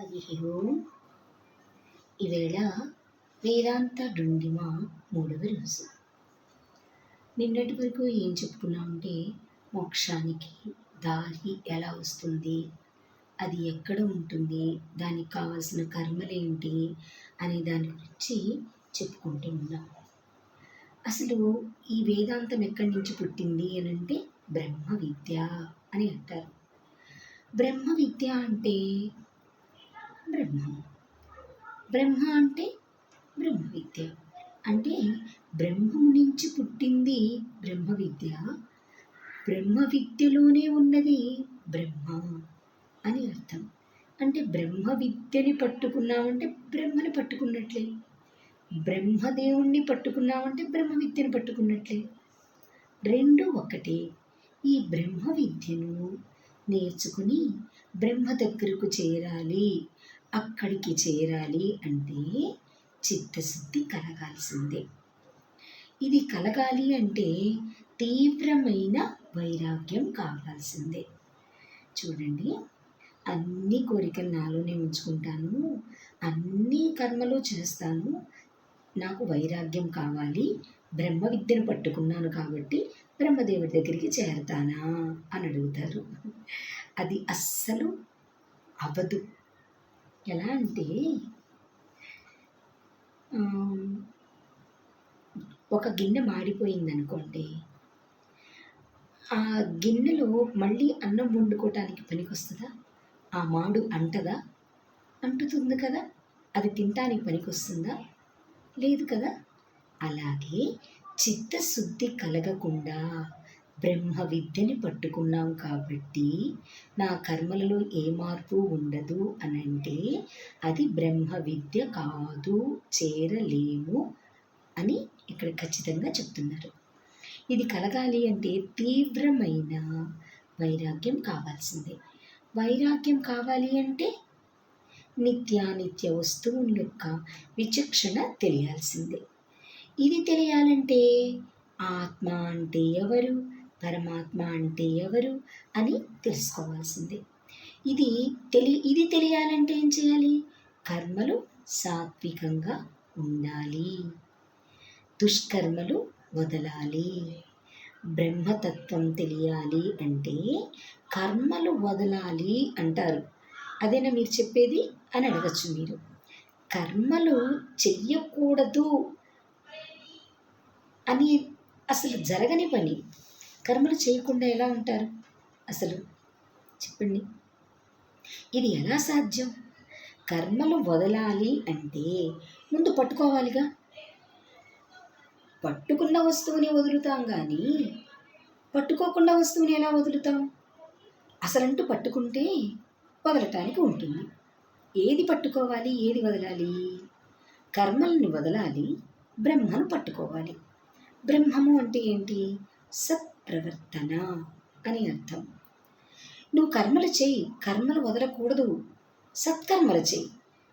హరి ఈవేళ వేదాంత డుండిమ మూడవ రోజు. నిన్నటి వరకు ఏం చెప్పుకున్నామంటే మోక్షానికి దారి ఎలా వస్తుంది? అది ఎక్కడ ఉంటుంది? దానికి కావాల్సిన కర్మలేంటి అనే దాని గురించి చెప్పుకుంటూ ఉన్నాం. అసలు ఈ వేదాంతం ఎక్కడి నుంచి పుట్టింది అని అంటే బ్రహ్మ విద్య అని అంటారు. బ్రహ్మ విద్య అంటే బ్రహ్మ. బ్రహ్మ అంటే బ్రహ్మ విద్య అంటే బ్రహ్మము నుంచి పుట్టింది బ్రహ్మ విద్య బ్రహ్మ విద్యలోనే ఉన్నది బ్రహ్మ అని అర్థం. అంటే బ్రహ్మ విద్యని పట్టుకున్నామంటే బ్రహ్మని పట్టుకున్నట్లే. బ్రహ్మదేవుణ్ణి పట్టుకున్నామంటే బ్రహ్మ విద్యను పట్టుకున్నట్లే. రెండు ఒకటే. ఈ బ్రహ్మ విద్యను నేర్చుకుని బ్రహ్మ దగ్గరకు చేరాలి. అక్కడికి చేరాలి అంటే చిత్తశుద్ధి కలగాల్సిందే. ఇది కలగాలి అంటే తీవ్రమైన వైరాగ్యం కావాల్సిందే. చూడండి అన్ని కోరికలు నాలోనే ఉంచుకుంటాను అన్ని కర్మలు చేస్తాను నాకు వైరాగ్యం కావాలి బ్రహ్మ విద్యను పట్టుకున్నాను కాబట్టి బ్రహ్మదేవుడి దగ్గరికి చేరతానా అని అడుగుతారు. అది అస్సలు అవదు. ఎలా అంటే ఒక గిన్నె మాడిపోయింది అనుకోండి ఆ గిన్నెలో మళ్ళీ అన్నం వండుకోవటానికి పనికొస్తుందా? ఆ మాడు అంటదా? అంటుతుంది కదా అది తినటానికి పనికొస్తుందా? లేదు కదా? అలాగే చిత్తశుద్ధి కలగకుండా బ్రహ్మ విద్యని పట్టుకున్నాం కాబట్టి నా కర్మలలో ఏ మార్పు ఉండదు అని అంటే అది బ్రహ్మ విద్య కాదు చేరలేము అని ఇక్కడ ఖచ్చితంగా చెప్తున్నారు. ఇది కలగాలి అంటే తీవ్రమైన వైరాగ్యం కావాల్సిందే. వైరాగ్యం కావాలి అంటే నిత్యానిత్య వస్తువుల యొక్క విచక్షణ తెలియాల్సిందే. ఇది తెలియాలంటే ఆత్మ అంటే ఎవరు? పరమాత్మ అంటే ఎవరు అని తెలుసుకోవాల్సిందే. ఇది తెలి ఇది తెలియాలంటే ఏం చేయాలి? కర్మలు సాత్వికంగా ఉండాలి. దుష్కర్మలు వదలాలి. బ్రహ్మతత్వం తెలియాలి అంటే కర్మలు వదలాలి అంటారు. అదేనా మీరు చెప్పేది? అని అడగచ్చు మీరు. కర్మలు చెయ్యకూడదు అని అసలు జరగని పని. కర్మలు చేయకుండా ఎలా ఉంటారు? అసలు చెప్పండి. ఇది ఎలా సాధ్యం? కర్మలు వదలాలి అంటే ముందు పట్టుకోవాలిగా? పట్టుకున్న వస్తువుని వదులుతాం కానీ పట్టుకోకుండా వస్తువుని ఎలా వదులుతాం? అసలంటూ పట్టుకుంటే వదలటానికి ఉంటుంది. ఏది పట్టుకోవాలి ఏది వదలాలి? కర్మల్ని వదలాలి బ్రహ్మను పట్టుకోవాలి. బ్రహ్మము అంటే ఏంటి? సత్ ప్రవర్తన అని అర్థం. నువ్వు కర్మలు చేయి కర్మలు వదలకూడదు. సత్కర్మలు చేయి.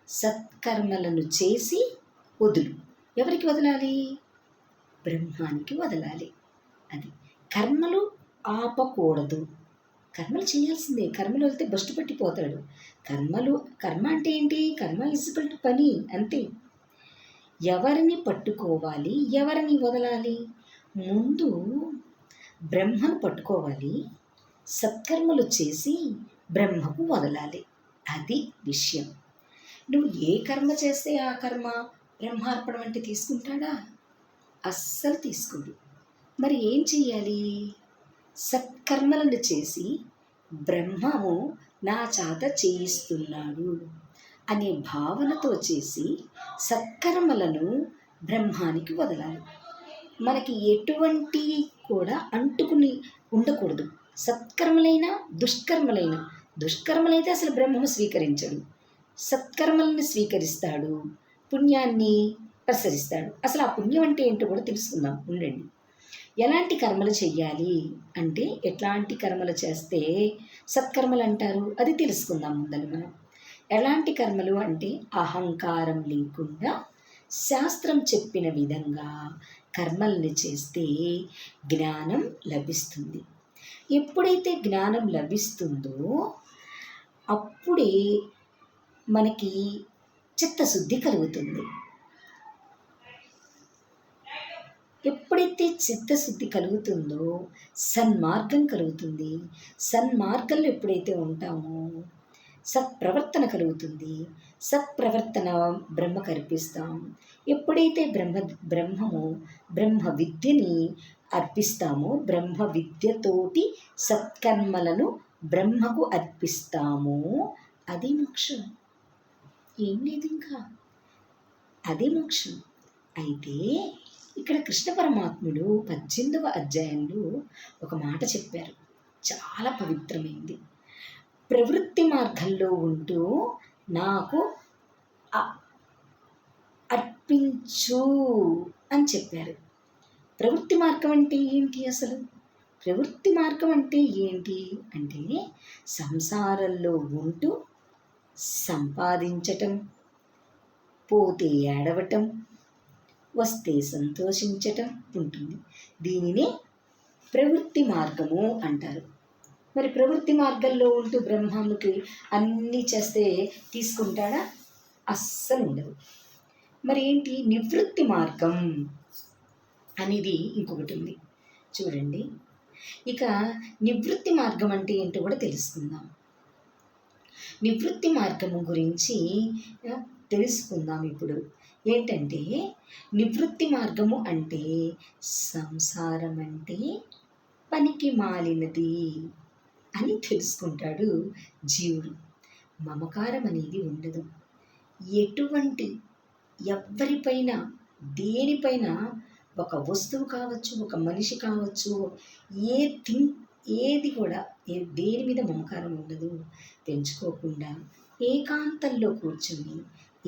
సత్కర్మలను చేసి వదులు. ఎవరికి వదలాలి? బ్రహ్మానికి వదలాలి. అది కర్మలు ఆపకూడదు. కర్మలు చేయాల్సిందే. కర్మలు వెళ్తే బస్టు పట్టిపోతాడు. కర్మలు కర్మ అంటే ఏంటి? కర్మ ఇసుకల్ పని అంతే. ఎవరిని పట్టుకోవాలి? ఎవరిని వదలాలి? ముందు బ్రహ్మను పట్టుకోవాలి. సత్కర్మలు చేసి బ్రహ్మకు వదలాలి. అది విషయం. నువ్వు ఏ కర్మ చేస్తే ఆ కర్మ బ్రహ్మార్పణ వంటి తీసుకుంటాడా? అస్సలు తీసుకోడు. మరి ఏం చెయ్యాలి? సత్కర్మలను చేసి బ్రహ్మము నా చేత చేయిస్తున్నాడు అనే భావనతో చేసి సత్కర్మలను బ్రహ్మానికి వదలాలి. మనకి ఎటువంటి కూడా అంటుకుని ఉండకూడదు. సత్కర్మలైన దుష్కర్మలైన. దుష్కర్మలైతే అసలు బ్రహ్మము స్వీకరించడు. సత్కర్మలను స్వీకరిస్తాడు. పుణ్యాన్ని ప్రసరిస్తాడు. అసలు ఆ పుణ్యం అంటే ఏంటో కూడా తెలుసుకుందాం. ఉండండి. ఎలాంటి కర్మలు చెయ్యాలి? అంటే ఎట్లాంటి కర్మలు చేస్తే సత్కర్మలు అంటారు? అది తెలుసుకుందాం ముందని మనం. ఎలాంటి కర్మలు అంటే అహంకారం లేకుండా శాస్త్రం చెప్పిన విధంగా కర్మల్ని చేస్తే జ్ఞానం లభిస్తుంది. ఎప్పుడైతే జ్ఞానం లభిస్తుందో అప్పుడే మనకి చిత్తశుద్ధి కలుగుతుంది. ఎప్పుడైతే చిత్తశుద్ధి కలుగుతుందో సన్మార్గం కలుగుతుంది. సన్మార్గంలో ఎప్పుడైతే ఉంటామో సత్ప్రవర్తన కలుగుతుంది. సత్ప్రవర్తన బ్రహ్మ కల్పిస్తాం. ఎప్పుడైతే బ్రహ్మ బ్రహ్మము బ్రహ్మ విద్యని అర్పిస్తామో బ్రహ్మ విద్యతోటి సత్కర్మలను బ్రహ్మకు అర్పిస్తామో అది మోక్షం. ఏం లేదు ఇంకా? అదే మోక్షం. అయితే ఇక్కడ కృష్ణ పరమాత్ముడు పద్దెనిమిదవ అధ్యాయంలో ఒక మాట చెప్పారు. చాలా పవిత్రమైంది. ప్రవృత్తి మార్గంలో ఉంటూ నాకు అర్పించు అని చెప్పారు. ప్రవృత్తి మార్గం అంటే ఏంటి అసలు? ప్రవృత్తి మార్గం అంటే ఏంటి అంటే సంసారంలో ఉంటూ సంపాదించటం పోతే ఏడవటం వస్తే సంతోషించటం ఉంటుంది. దీనినే ప్రవృత్తి మార్గము అంటారు. మరి ప్రవృత్తి మార్గంలో ఉంటూ బ్రహ్మముకి అన్నీ చేస్తే తీసుకుంటాడా? అస్సలు ఉండదు. మరి ఏంటి? నివృత్తి మార్గం అనేది ఇంకొకటి ఉంది. చూడండి. ఇక నివృత్తి మార్గం అంటే ఏంటో కూడా తెలుసుకుందాం. నివృత్తి మార్గము గురించి తెలుసుకుందాం ఇప్పుడు. ఏంటంటే నివృత్తి మార్గము అంటే సంసారం అంటే పనికి మాలినది. అని తెలుసుకుంటాడు జీవుడు. మమకారం అనేది ఉండదు. ఎటువంటి ఎవరిపైన దేనిపైన ఒక వస్తువు కావచ్చు ఒక మనిషి కావచ్చు ఏ థింగ్ ఏది కూడా ఏ దేని మీద మమకారం ఉండదు. పెంచుకోకుండా ఏకాంతంలో కూర్చొని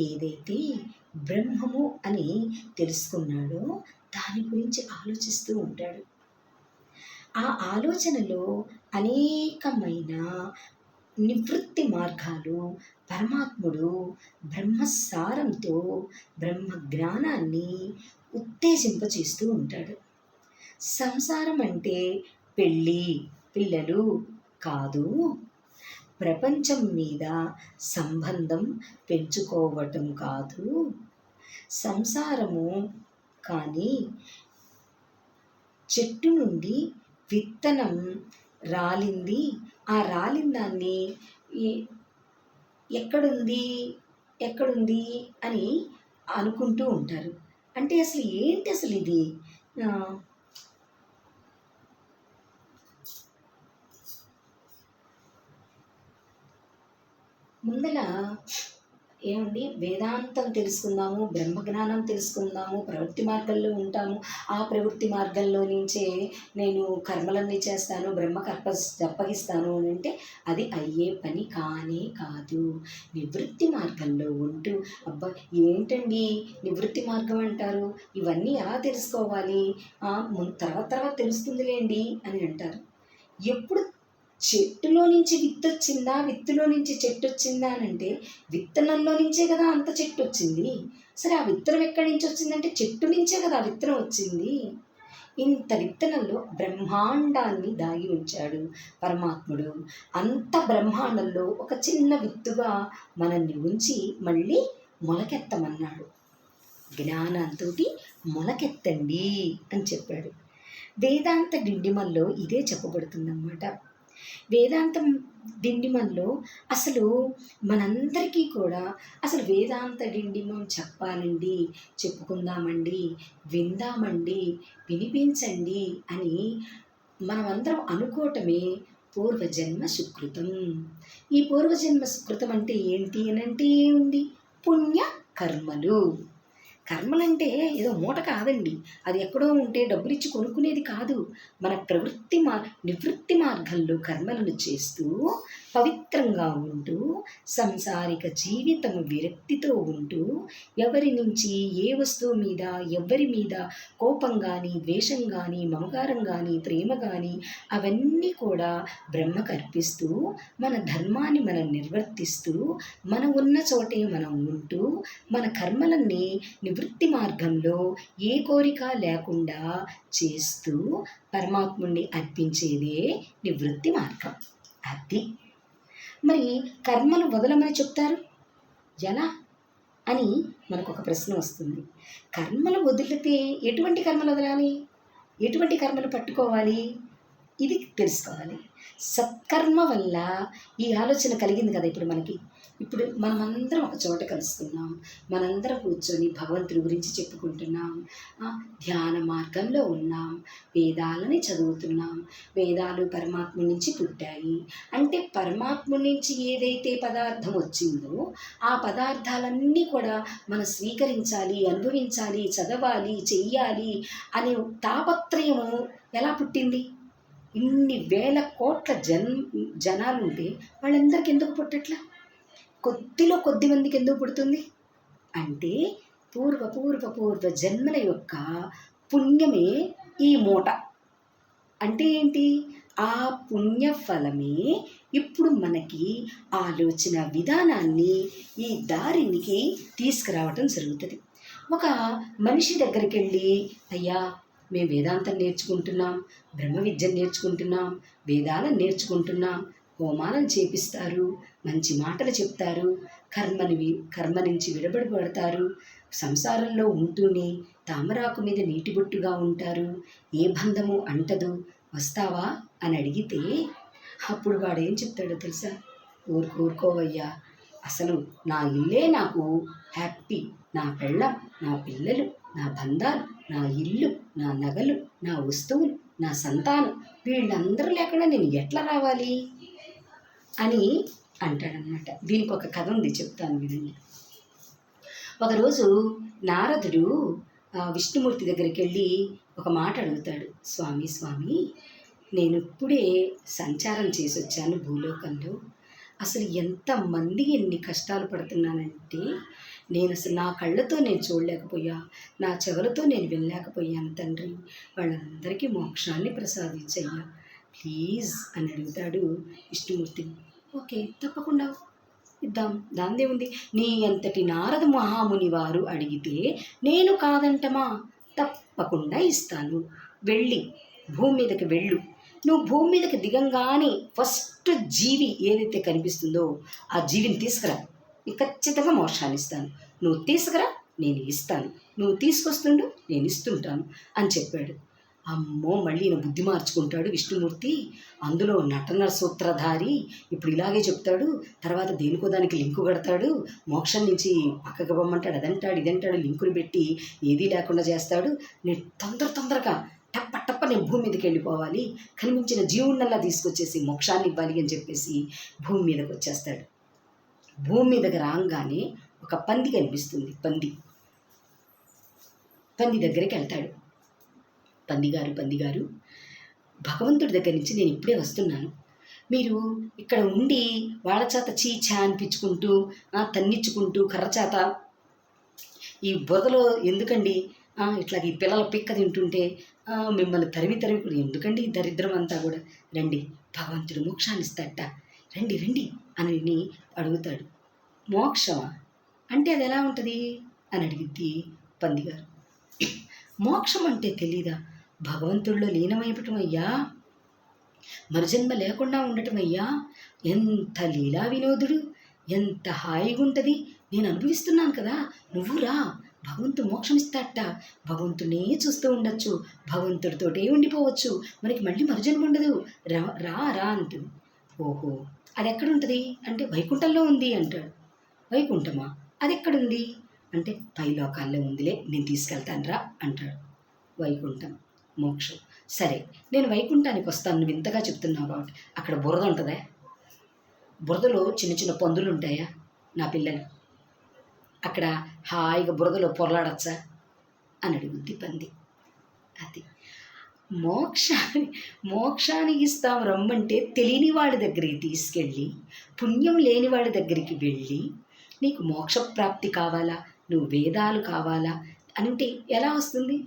ఏదైతే బ్రహ్మము అని తెలుసుకున్నాడో దాని గురించి ఆలోచిస్తూ ఉంటాడు. ఆ ఆలోచనలో అనేకమైన నివృత్తి మార్గాలు పరమాత్ముడు బ్రహ్మసారంతో బ్రహ్మ జ్ఞానాన్ని ఉత్తేజింపచేస్తూ ఉంటాడు. సంసారం అంటే పెళ్ళి పిల్లలు కాదు. ప్రపంచం మీద సంబంధం పెంచుకోవటం కాదు. సంసారము కానీ చెట్టు నుండి విత్తనం రాలింది. ఆ రాలిన దాన్ని ఎక్కడుంది? ఎక్కడుంది? అని అనుకుంటూ ఉంటారు. అంటే అసలు ఏంటి అసలు ఇది? ముందల ఏమండి? వేదాంతం తెలుసుకుందాము బ్రహ్మజ్ఞానం తెలుసుకుందాము ప్రవృత్తి మార్గంలో ఉంటాము. ఆ ప్రవృత్తి మార్గంలో నుంచే నేను కర్మలన్నీ చేస్తాను బ్రహ్మ కర్ప అప్పగిస్తాను అని అంటే అది అయ్యే పని కానే కాదు. నివృత్తి మార్గంలో ఉంటూ అబ్బా ఏంటండి నివృత్తి మార్గం అంటారు? ఇవన్నీ ఎలా తెలుసుకోవాలి? తర్వాత తర్వాత తెలుస్తుందిలేండి అని అంటారు. ఎప్పుడు చెట్టులో నుంచి విత్తు వచ్చిందా విత్తులో నుంచి చెట్టు వచ్చిందా అని అంటే విత్తనంలో నుంచే కదా అంత చెట్టు వచ్చింది సరే ఆ విత్తనం ఎక్కడి నుంచి వచ్చిందంటే చెట్టు నుంచే కదా ఆ విత్తనం వచ్చింది. ఇంత విత్తనంలో బ్రహ్మాండాన్ని దాగి ఉంచాడు పరమాత్ముడు. అంత బ్రహ్మాండంలో ఒక చిన్న విత్తుగా మనల్ని ఉంచి మళ్ళీ మొలకెత్తమన్నాడు. జ్ఞానంతో మొలకెత్తండి అని చెప్పాడు. వేదాంత డిండిమల్లో ఇదే చెప్పబడుతుందన్నమాట. వేదాంతం డిండిమంలో అసలు మనందరికీ కూడా అసలు వేదాంత డిండిమం చెప్పాలండి చెప్పుకుందామండి విందామండి వినిపించండి అని మనమందరం అనుకోవటమే పూర్వజన్మ సుకృతం. ఈ పూర్వజన్మ సుకృతం అంటే ఏంటి అని అంటే ఏముంది? పుణ్య కర్మలు కర్మలంటే ఏదో మూట కాదండి. అది ఎక్కడో ఉంటే డబ్బులిచ్చి కొనుక్కునేది కాదు. మన ప్రవృత్తి మా నివృత్తి మార్గంలో కర్మలను చేస్తూ పవిత్రంగా ఉంటూ సంసారిక జీవితం విరక్తితో ఉంటూ ఎవరి నుంచి ఏ వస్తువు మీద ఎవరి మీద కోపం కానీ ద్వేషం కానీ మమకారం కానీ ప్రేమ కానీ అవన్నీ కూడా బ్రహ్మకు అర్పిస్తూ మన ధర్మాన్ని మనం నిర్వర్తిస్తూ మనం ఉన్న చోటే మనం ఉంటూ మన కర్మలన్నీ నివృత్తి మార్గంలో ఏ కోరిక లేకుండా చేస్తూ పరమాత్ముణ్ణి అర్పించేదే నివృత్తి మార్గం. అది. మరి కర్మలు వదలమని చెప్తారు? ఎలా? అని మనకు ఒక ప్రశ్న వస్తుంది. కర్మలు వదిలితే ఎటువంటి కర్మలు వదలాలి? ఎటువంటి కర్మలు పట్టుకోవాలి? ఇది తెలుసుకోవాలి. సత్కర్మ వల్ల ఈ ఆలోచన కలిగింది కదా ఇప్పుడు మనకి. ఇప్పుడు మనమందరం ఒక చోట కలుస్తున్నాం మనందరం కూర్చొని భగవంతుడి గురించి చెప్పుకుంటున్నాం. ధ్యాన మార్గంలో ఉన్నాం. వేదాలని చదువుతున్నాం. వేదాలు పరమాత్మ నుంచి పుట్టాయి. అంటే పరమాత్మ నుంచి ఏదైతే పదార్థం వచ్చిందో ఆ పదార్థాలన్నీ కూడా మనం స్వీకరించాలి అనుభవించాలి చదవాలి చెయ్యాలి అనే తాపత్రయము ఎలా పుట్టింది? ఇన్ని వేల కోట్ల జన్ జనాలు ఉంటే వాళ్ళందరికీ ఎందుకు పుట్టట్లా? కొద్దిలో కొద్ది మందికి ఎందుకు పుడుతుంది? అంటే పూర్వ పూర్వ పూర్వ జన్మల యొక్క పుణ్యమే ఈ మూట. అంటే ఏంటి? ఆ పుణ్య ఫలమే ఇప్పుడు మనకి ఆలోచన విధానాన్ని ఈ దారికి తీసుకురావటం జరుగుతుంది. ఒక మనిషి దగ్గరికి వెళ్ళి అయ్యా మేము వేదాంతం నేర్చుకుంటున్నాం బ్రహ్మ విద్యను నేర్చుకుంటున్నాం వేదాలను నేర్చుకుంటున్నాం హోమాలను చేపిస్తారు మంచి మాటలు చెప్తారు. కర్మని కర్మ నుంచి విడబడబడతారు సంసారంలో ఉంటూనే తామరాకు మీద నీటి బొట్టుగా ఉంటారు. ఏ బంధము అంటదు. వస్తావా? అని అడిగితే అప్పుడు వాడు ఏం చెప్తాడో తెలుసా? ఊరు ఊరుకోవయ్యా. అసలు నా ఇల్లే నాకు హ్యాపీ. నా పెళ్ళం నా పిల్లలు నా బంధాలు నా ఇల్లు నా నగలు నా వస్తువులు నా సంతానం. వీళ్ళందరూ లేకుండా నేను ఎట్లా రావాలి? అని అంటాడనమాట. దీనికి ఒక కథ ఉంది చెప్తాను వినండి. ఒకరోజు నారదుడు విష్ణుమూర్తి దగ్గరికి వెళ్ళి ఒక మాట అడుగుతాడు. స్వామి స్వామి నేను ఇప్పుడే సంచారం చేసి వచ్చాను భూలోకంలో. అసలు ఎంతమంది ఎన్ని కష్టాలు పడుతున్నానంటే నేను అసలు నా కళ్ళతో నేను చూడలేకపోయా నా చెవులతో నేను వినలేకపోయాను తండ్రి. వాళ్ళందరికీ మోక్షాన్ని ప్రసాదించయ్యా. ప్లీజ్ అని అడుగుతాడు విష్ణుమూర్తి. ఓకే తప్పకుండా ఇద్దాం. దాందే ఉంది. నీ అంతటి నారద మహాముని వారు అడిగితే నేను కాదంటమా? తప్పకుండా ఇస్తాను. వెళ్ళి భూమి మీదకి వెళ్ళు. నువ్వు భూమి మీదకి దిగంగానే ఫస్ట్ జీవి ఏదైతే కనిపిస్తుందో ఆ జీవిని తీసుకురా. నీకు ఖచ్చితంగా మోక్షాన్ని ఇస్తాను. నువ్వు తీసుకురా నేను ఇస్తాను. నువ్వు తీసుకొస్తుండు నేను ఇస్తుంటాను అని చెప్పాడు. అమ్మో మళ్ళీ ఈయన బుద్ధి మార్చుకుంటాడు విష్ణుమూర్తి. అందులో నటన సూత్రధారి ఇప్పుడు ఇలాగే చెప్తాడు. తర్వాత దేనికో దానికి లింకు కడతాడు. మోక్షం నుంచి పక్కకు పొమ్మంటాడు అదంటాడు ఇదంటాడు లింకులు పెట్టి ఏదీ లేకుండా చేస్తాడు. నేను తొందర తొందరగా టప్ప టప్ప నేను భూమి మీదకి వెళ్ళిపోవాలి. కనిపించిన జీవుణ్ణల్లా తీసుకొచ్చేసి మోక్షాన్ని ఇవ్వాలి అని చెప్పేసి భూమి మీదకి వచ్చేస్తాడు. భూమి మీదకి రాగానే ఒక పంది కనిపిస్తుంది పంది. పంది దగ్గరికి వెళ్తాడు. పందిగారు పందిగారు. భగవంతుడి దగ్గర నుంచి నేను ఇప్పుడే వస్తున్నాను. మీరు ఇక్కడ ఉండి వాళ్ళ చేత చీచా అనిపించుకుంటూ తన్నిచ్చుకుంటూ కర్ర చేత ఈ బురదలో ఎందుకండి ఇట్లా ఈ పిల్లల పిక్క తింటుంటే మిమ్మల్ని తరిమి తరిమి ఎందుకండి ఈ దరిద్రం అంతా కూడా? రండి భగవంతుడు మోక్షాన్ని ఇస్తాడట. రండి రండి అని అడుగుతాడు. మోక్షమా? అంటే అది ఎలా ఉంటుంది? అని అడిగిద్ది పందిగారు. మోక్షం అంటే తెలీదా? భగవంతుడిలో లీనమైపటం అయ్యా మరుజన్మ లేకుండా ఉండటం అయ్యా ఎంత లీలా వినోదుడు ఎంత హాయిగా ఉంటుంది నేను అనుభవిస్తున్నాను కదా. నువ్వు రా. భగవంతుడు మోక్షం ఇస్తాడట భగవంతుడినే చూస్తూ ఉండొచ్చు. భగవంతుడితోటే ఉండిపోవచ్చు. మనకి మళ్ళీ మరుజన్మ ఉండదు. రా రా రా అంటుంది ఓహో అది ఎక్కడుంటుంది అంటే వైకుంఠంలో ఉంది అంటాడు. వైకుంఠమా? అది ఎక్కడుంది అంటే పై లోకాల్లో ఉందిలే. నేను తీసుకెళ్తాను రా అంటాడు వైకుంఠం. మోక్షం. సరే నేను వైకుంఠానికి వస్తాను నువ్వు ఇంతగా చెప్తున్నావు కాబట్టి. అక్కడ బురద ఉంటుందా? బురదలో చిన్న చిన్న పందులు ఉంటాయా? నా పిల్లలు. అక్కడ హాయిగా బురదలో పొరలాడచ్చా? అని అడుగుద్ది పంది. అది. మోక్షాన్ని మోక్షానికి ఇస్తాం రమ్మంటే తెలియని వాడి దగ్గరికి తీసుకెళ్ళి పుణ్యం లేని వాడి దగ్గరికి వెళ్ళి నీకు మోక్ష ప్రాప్తి కావాలా? నువ్వు వేదాలు కావాలా? అంటే ఎలా వస్తుంది?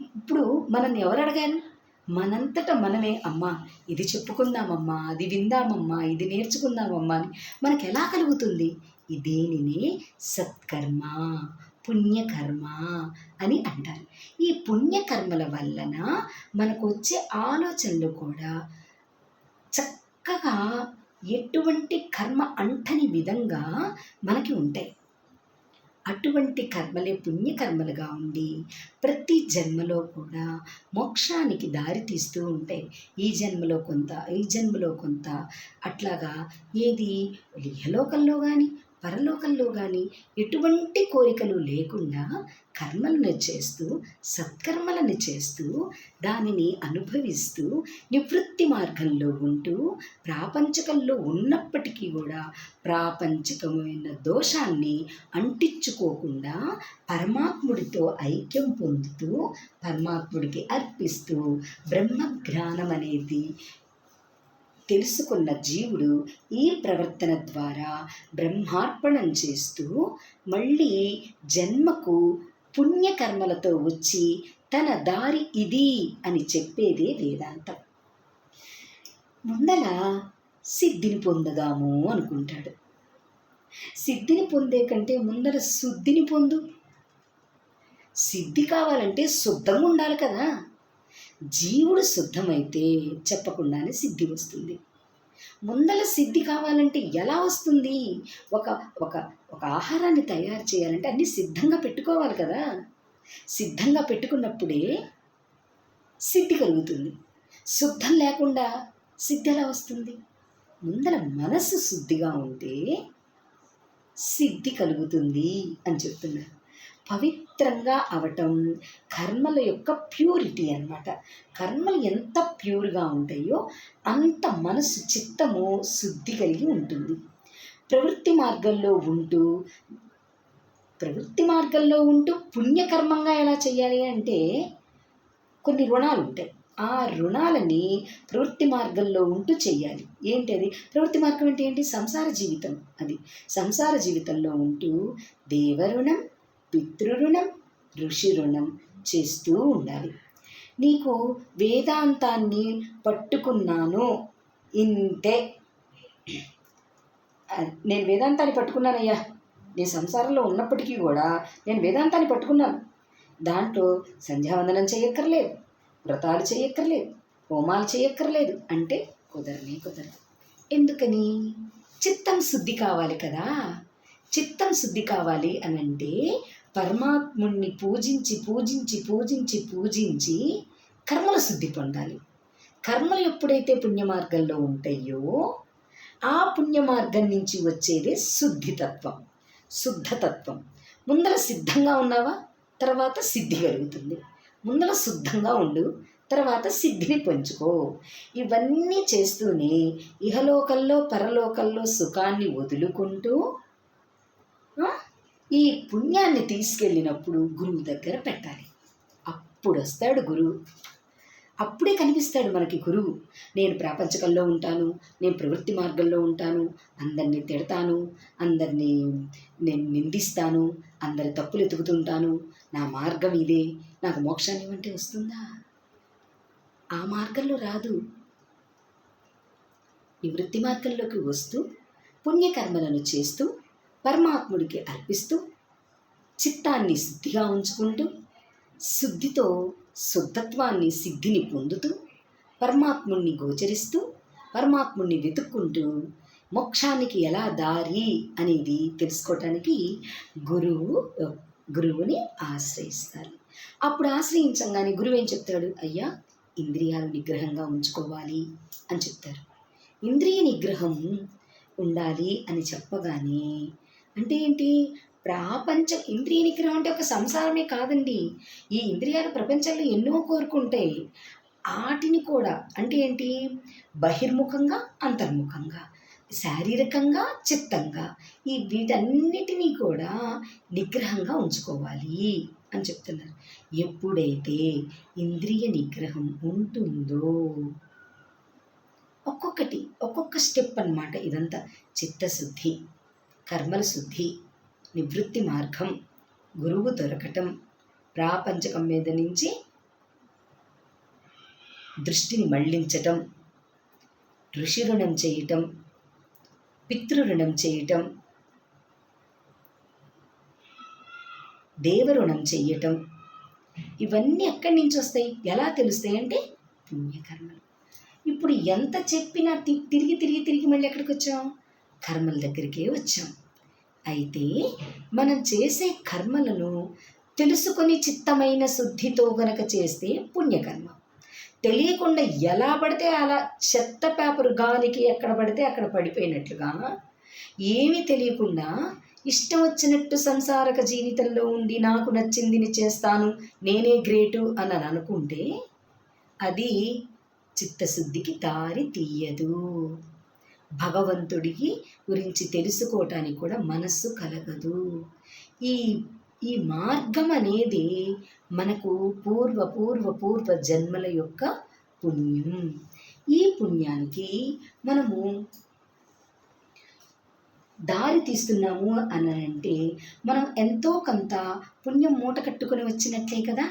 ఇప్పుడు మనల్ని ఎవరు అడగారు? మనంతట మనమే అమ్మా ఇది చెప్పుకుందామమ్మా అది విందామమ్మా ఇది నేర్చుకుందామమ్మా అని మనకు ఎలా కలుగుతుంది? ఈ సత్కర్మ పుణ్యకర్మ అని అంటారు. ఈ పుణ్యకర్మల వలన మనకు వచ్చే ఆలోచనలు కూడా చక్కగా ఎటువంటి కర్మ అంటని విధంగా మనకి ఉంటాయి. అటువంటి కర్మలే పుణ్యకర్మలుగా ఉండి ప్రతి జన్మలో కూడా మోక్షానికి దారి తీస్తూ ఉంటాయి. ఈ జన్మలో కొంత ఈ జన్మలో కొంత అట్లాగా ఏది? ఇహలోకంలో కానీ పరలోకంలో కానీ ఎటువంటి కోరికలు లేకుండా కర్మలను చేస్తూ సత్కర్మలను చేస్తూ దానిని అనుభవిస్తూ నివృత్తి మార్గంలో ఉంటూ ప్రాపంచకంలో ఉన్నప్పటికీ కూడా ప్రాపంచికమైన దోషాన్ని అంటించుకోకుండా పరమాత్ముడితో ఐక్యం పొందుతూ పరమాత్ముడికి అర్పిస్తూ బ్రహ్మజ్ఞానం అనేది తెలుసుకున్న జీవుడు ఈ ప్రవర్తన ద్వారా బ్రహ్మార్పణం చేస్తూ మళ్ళీ జన్మకు పుణ్యకర్మలతో వచ్చి తన దారి ఇది అని చెప్పేదే వేదాంతం. ముందల సిద్ధిని పొందుదాము అనుకుంటాడు. సిద్ధిని పొందే కంటే ముందర శుద్ధిని పొందు. సిద్ధి కావాలంటే శుద్ధంగా ఉండాలి కదా. జీవుడు శుద్ధమైతే చెప్పకుండానే సిద్ధి వస్తుంది. ముందల సిద్ధి కావాలంటే ఎలా వస్తుంది? ఒక ఒక ఒక ఆహారాన్ని తయారు చేయాలంటే అన్నీ సిద్ధంగా పెట్టుకోవాలి కదా. సిద్ధంగా పెట్టుకున్నప్పుడే సిద్ధి కలుగుతుంది. శుద్ధం లేకుండా సిద్ధి ఎలా వస్తుంది? ముందర మనసు శుద్ధిగా ఉంటే సిద్ధి కలుగుతుంది అని చెప్తున్నారు. పవిత్రంగా అవటం కర్మల యొక్క ప్యూరిటీ అన్నమాట. కర్మలు ఎంత ప్యూర్గా ఉంటాయో అంత మనసు చిత్తము శుద్ధి కలిగి ఉంటుంది. ప్రవృత్తి మార్గంలో ఉంటూ ప్రవృత్తి మార్గంలో ఉంటూ పుణ్యకర్మంగా ఎలా చేయాలి అంటే కొన్ని రుణాలు ఉంటాయి. ఆ రుణాలని ప్రవృత్తి మార్గంలో ఉంటూ చేయాలి. ఏంటి అది? ప్రవృత్తి మార్గం అంటే ఏంటి? సంసార జీవితం అది. సంసార జీవితంలో ఉంటూ దేవరుణం పితృరుణం ఋషి రుణం చేస్తూ ఉండాలి. నీకు వేదాంతాన్ని పట్టుకున్నాను. ఇంతే. నేను వేదాంతాన్ని పట్టుకున్నానయ్యా. నేను సంసారంలో ఉన్నప్పటికీ కూడా నేను వేదాంతాన్ని పట్టుకున్నాను. దాంట్లో సంధ్యావందనం చేయక్కర్లేదు వ్రతాలు చేయక్కర్లేదు హోమాలు చేయక్కర్లేదు అంటే కుదరనే కుదరదు. ఎందుకని? చిత్తం శుద్ధి కావాలి కదా. చిత్తం శుద్ధి కావాలి అని అంటే పరమాత్ముణ్ణి పూజించి పూజించి పూజించి పూజించి కర్మల శుద్ధి పొందాలి. కర్మలు ఎప్పుడైతే పుణ్యమార్గంలో ఉంటాయో ఆ పుణ్యమార్గం నుంచి వచ్చేదే శుద్ధితత్వం శుద్ధతత్వం. ముందర సిద్ధంగా ఉన్నావా? తర్వాత సిద్ధి కలుగుతుంది. ముందర శుద్ధంగా ఉండు తర్వాత సిద్ధిని పంచుకో. ఇవన్నీ చేస్తూనే ఇహలోకల్లో పరలోకల్లో సుఖాన్ని వదులుకుంటూ ఈ పుణ్యాన్ని తీసుకెళ్ళినప్పుడు గురువు దగ్గర పెట్టాలి. అప్పుడు వస్తాడు గురువు. అప్పుడే కనిపిస్తాడు మనకి గురువు. నేను ప్రాపంచకంలో ఉంటాను నేను ప్రవృత్తి మార్గంలో ఉంటాను అందరినీ తిడతాను అందరినీ నేను నిందిస్తాను అందరి తప్పులు ఎతుకుతుంటాను నా మార్గం ఇదే. నాకు మోక్షాన్ని ఇవ్వంటే వస్తుందా? ఆ మార్గంలో రాదు. నివృత్తి మార్గంలోకి వస్తూ పుణ్యకర్మలను చేస్తూ పరమాత్ముడికి అర్పిస్తూ చిత్తాన్ని శుద్ధిగా ఉంచుకుంటూ శుద్ధితో శుద్ధత్వాన్ని సిద్ధిని పొందుతూ పరమాత్ముణ్ణి గోచరిస్తూ పరమాత్ముణ్ణి వెతుక్కుంటూ మోక్షానికి ఎలా దారి అనేది తెలుసుకోవటానికి గురువు గురువుని ఆశ్రయిస్తారు. అప్పుడు ఆశ్రయించంగానే గురువు ఏం చెప్తాడు? అయ్యా ఇంద్రియాలు నిగ్రహంగా ఉంచుకోవాలి అని చెప్తారు. ఇంద్రియ నిగ్రహం ఉండాలి అని చెప్పగానే అంటే ఏంటి? ప్రాపంచ ఇంద్రియ నిగ్రహం అంటే ఒక సంసారమే కాదండి. ఈ ఇంద్రియాలు ప్రపంచంలో ఎన్నో కోరుకుంటాయి వాటిని కూడా అంటే ఏంటి? బహిర్ముఖంగా అంతర్ముఖంగా శారీరకంగా చిత్తంగా ఈ వీటన్నిటినీ కూడా నిగ్రహంగా ఉంచుకోవాలి అని చెప్తున్నారు. ఎప్పుడైతే ఇంద్రియ నిగ్రహం ఉంటుందో ఒక్కొక్కటి ఒక్కొక్క స్టెప్ అన్నమాట ఇదంతా. చిత్తశుద్ధి కర్మల శుద్ధి నివృత్తి మార్గం గురువు దొరకటం ప్రాపంచకం మీద నుంచి దృష్టిని మళ్ళించటం ఋషి రుణం చేయటం పితృరుణం చేయటం దేవరుణం చేయటం ఇవన్నీ ఎక్కడి నుంచి వస్తాయి? ఎలా తెలుస్తాయి అంటే పుణ్యకర్మలు. ఇప్పుడు ఎంత చెప్పినా తి- తిరిగి తిరిగి తిరిగి మళ్ళీ ఎక్కడికి వచ్చాం? కర్మల దగ్గరికే వచ్చాం. అయితే మనం చేసే కర్మలను తెలుసుకొని చిత్తమైన శుద్ధితో గనక చేస్తే పుణ్యకర్మ. తెలియకుండా ఎలా పడితే అలా చెత్త పేపర్ గాలికి ఎక్కడ పడితే అక్కడ పడిపోయినట్లుగా ఏమీ తెలియకుండా ఇష్టం వచ్చినట్టు సంసారక జీవితంలో ఉండి నాకు నచ్చిందిని చేస్తాను నేనే గ్రేటు అని అని అనుకుంటే అది చిత్తశుద్ధికి దారి తీయదు. భగవంతుడికి గురించి తెలుసుకోవటానికి కూడా మనస్సు కలగదు. ఈ ఈ మార్గం అనేది మనకు పూర్వ పూర్వ పూర్వ జన్మల యొక్క పుణ్యం. ఈ పుణ్యానికి మనము దారి తీస్తున్నాము అని అంటే మనం ఎంతో కొంత పుణ్యం మూట కట్టుకొని వచ్చినట్లే కదా?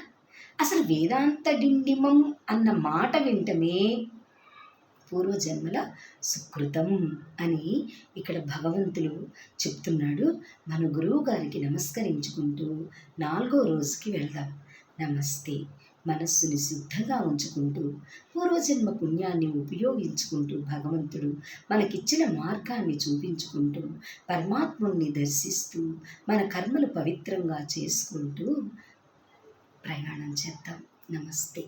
అసలు వేదాంత డిండిమం అన్న మాట వింటమే పూర్వజన్మల సుకృతం అని ఇక్కడ భగవంతుడు చెప్తున్నాడు. మన గురువు గారికి నమస్కరించుకుంటూ నాలుగో రోజుకి వెళ్దాం. నమస్తే. మనస్సుని శుద్ధంగా ఉంచుకుంటూ పూర్వజన్మ పుణ్యాన్ని ఉపయోగించుకుంటూ భగవంతుడు మనకిచ్చిన మార్గాన్ని చూపించుకుంటూ పరమాత్ముణ్ణి దర్శిస్తూ మన కర్మలు పవిత్రంగా చేసుకుంటూ ప్రయాణం చేద్దాం. నమస్తే.